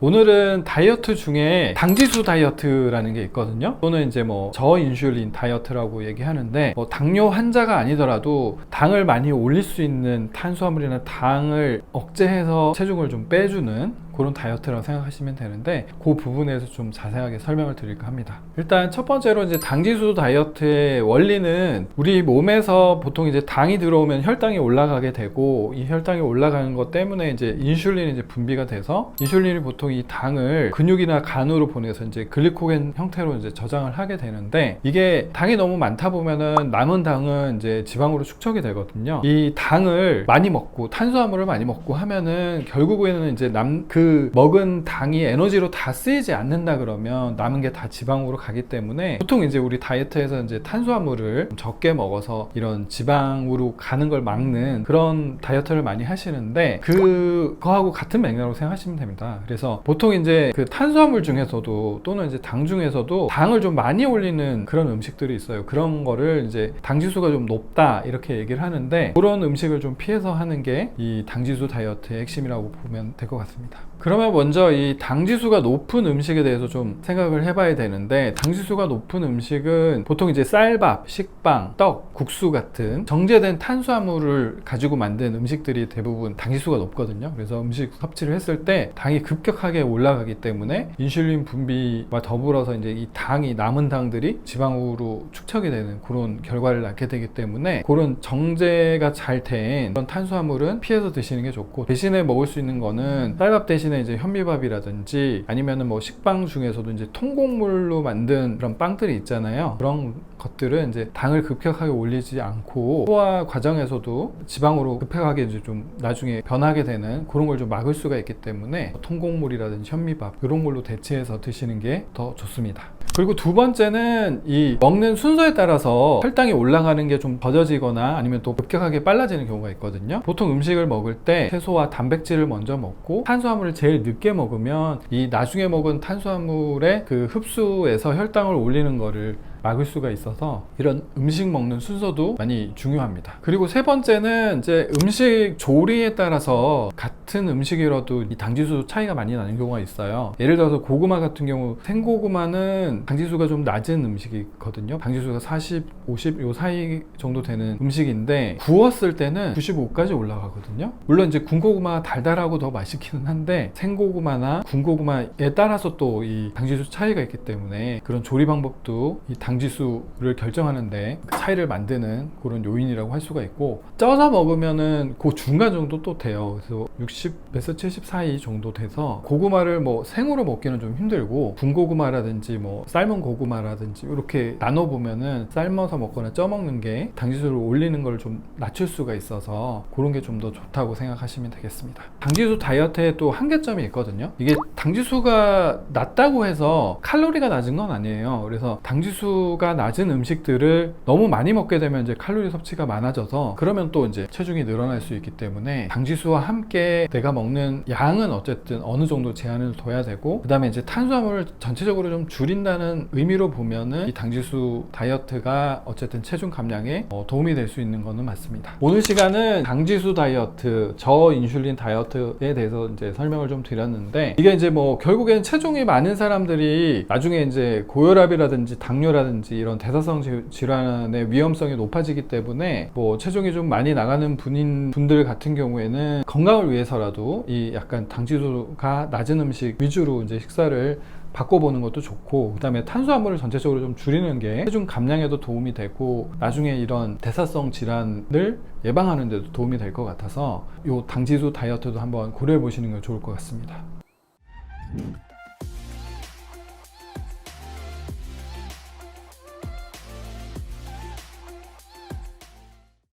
오늘은 다이어트 중에 당지수 다이어트라는 게 있거든요. 또는 이제 뭐 저인슐린 다이어트라고 얘기하는데 뭐 당뇨 환자가 아니더라도 당을 많이 올릴 수 있는 탄수화물이나 당을 억제해서 체중을 좀 빼주는 그런 다이어트라고 생각하시면 되는데 그 부분에서 좀 자세하게 설명을 드릴까 합니다. 일단 첫 번째로 이제 당지수 다이어트의 원리는 우리 몸에서 보통 이제 당이 들어오면 혈당이 올라가게 되고 이 혈당이 올라가는 것 때문에 이제 인슐린이 이제 분비가 돼서 인슐린이 보통 이 당을 근육이나 간으로 보내서 이제 글리코겐 형태로 이제 저장을 하게 되는데 이게 당이 너무 많다 보면은 남은 당은 이제 지방으로 축적이 되 거든요. 이 당을 많이 먹고 탄수화물을 많이 먹고 하면은 결국에는 이제 남 그 먹은 당이 에너지로 다 쓰이지 않는다 그러면 남은 게 다 지방으로 가기 때문에 보통 이제 우리 다이어트에서 이제 탄수화물을 적게 먹어서 이런 지방으로 가는 걸 막는 그런 다이어트를 많이 하시는데 그거하고 같은 맥락으로 생각하시면 됩니다. 그래서 보통 이제 그 탄수화물 중에서도 또는 이제 당 중에서도 당을 좀 많이 올리는 그런 음식들이 있어요. 그런 거를 이제 당 지수가 좀 높다 이렇게 얘기를 하는데 그런 음식을 좀 피해서 하는 게 이 당지수 다이어트의 핵심이라고 보면 될 것 같습니다. 그러면 먼저 이 당지수가 높은 음식에 대해서 좀 생각을 해봐야 되는데 당지수가 높은 음식은 보통 이제 쌀밥, 식빵, 떡, 국수 같은 정제된 탄수화물을 가지고 만든 음식들이 대부분 당지수가 높거든요. 그래서 음식 섭취를 했을 때 당이 급격하게 올라가기 때문에 인슐린 분비와 더불어서 이제 이 당이 남은 당들이 지방으로 축적이 되는 그런 결과를 낳게 되기 때문에 그런 정 제가 잘 된 그런 탄수화물은 피해서 드시는 게 좋고 대신에 먹을 수 있는 거는 쌀밥 대신에 이제 현미밥이라든지 아니면은 뭐 식빵 중에서도 이제 통곡물로 만든 그런 빵들이 있잖아요. 그런 것들은 이제 당을 급격하게 올리지 않고 소화 과정에서도 지방으로 급격하게 이제 좀 나중에 변하게 되는 그런 걸 좀 막을 수가 있기 때문에 통곡물이라든지 현미밥 이런 걸로 대체해서 드시는 게 더 좋습니다. 그리고 두 번째는 이 먹는 순서에 따라서 혈당이 올라가는 게좀 더뎌지거나 아니면 또 급격하게 빨라지는 경우가 있거든요. 보통 음식을 먹을 때 채소와 단백질을 먼저 먹고 탄수화물을 제일 늦게 먹으면 이 나중에 먹은 탄수화물의 그 흡수에서 혈당을 올리는 거를 막을 수가 있어서 이런 음식 먹는 순서도 많이 중요합니다. 그리고 세 번째는 이제 음식 조리에 따라서 같은 음식이라도 이 당지수 차이가 많이 나는 경우가 있어요. 예를 들어서 고구마 같은 경우 생고구마는 당지수가 좀 낮은 음식이거든요. 당지수가 40, 50 요 사이 정도 되는 음식인데 구웠을 때는 95까지 올라가거든요. 물론 이제 군고구마 달달하고 더 맛있기는 한데 생고구마나 군고구마에 따라서 또 이 당지수 차이가 있기 때문에 그런 조리 방법도 이 당 지수를 결정하는데 그 차이를 만드는 그런 요인이라고 할 수가 있고 쪄서 먹으면은 그 중간 정도 또 돼요. 그래서 60에서 70 사이 정도 돼서 고구마를 뭐 생으로 먹기는 좀 힘들고 군고구마라든지 뭐 삶은 고구마라든지 이렇게 나눠 보면은 삶아서 먹거나 쪄 먹는 게 당지수를 올리는 걸 좀 낮출 수가 있어서 그런 게 좀 더 좋다고 생각하시면 되겠습니다. 당지수 다이어트에 또 한계점이 있거든요. 이게 당지수가 낮다고 해서 칼로리가 낮은 건 아니에요. 그래서 당지수 가 낮은 음식들을 너무 많이 먹게 되면 이제 칼로리 섭취가 많아져서 그러면 또 이제 체중이 늘어날 수 있기 때문에 당지수와 함께 내가 먹는 양은 어쨌든 어느 정도 제한을 둬야 되고 그 다음에 이제 탄수화물을 전체적으로 좀 줄인다는 의미로 보면은 이 당지수 다이어트가 어쨌든 체중 감량에 어, 도움이 될 수 있는 거는 맞습니다. 오늘 시간은 당지수 다이어트, 저인슐린 다이어트에 대해서 이제 설명을 좀 드렸는데 이게 이제 뭐 결국엔 체중이 많은 사람들이 나중에 이제 고혈압이라든지 당뇨라든지 이런 대사성 지- 질환의 위험성이 높아지기 때문에 뭐 체중이 좀 많이 나가는 분인 분들 같은 경우에는 건강을 위해서라도 이 약간 당지수가 낮은 음식 위주로 이제 식사를 바꿔보는 것도 좋고 그다음에 탄수화물을 전체적으로 좀 줄이는 게 체중 감량에도 도움이 되고 나중에 이런 대사성 질환을 예방하는 데도 도움이 될 것 같아서 이 당지수 다이어트도 한번 고려해 보시는 게 좋을 것 같습니다.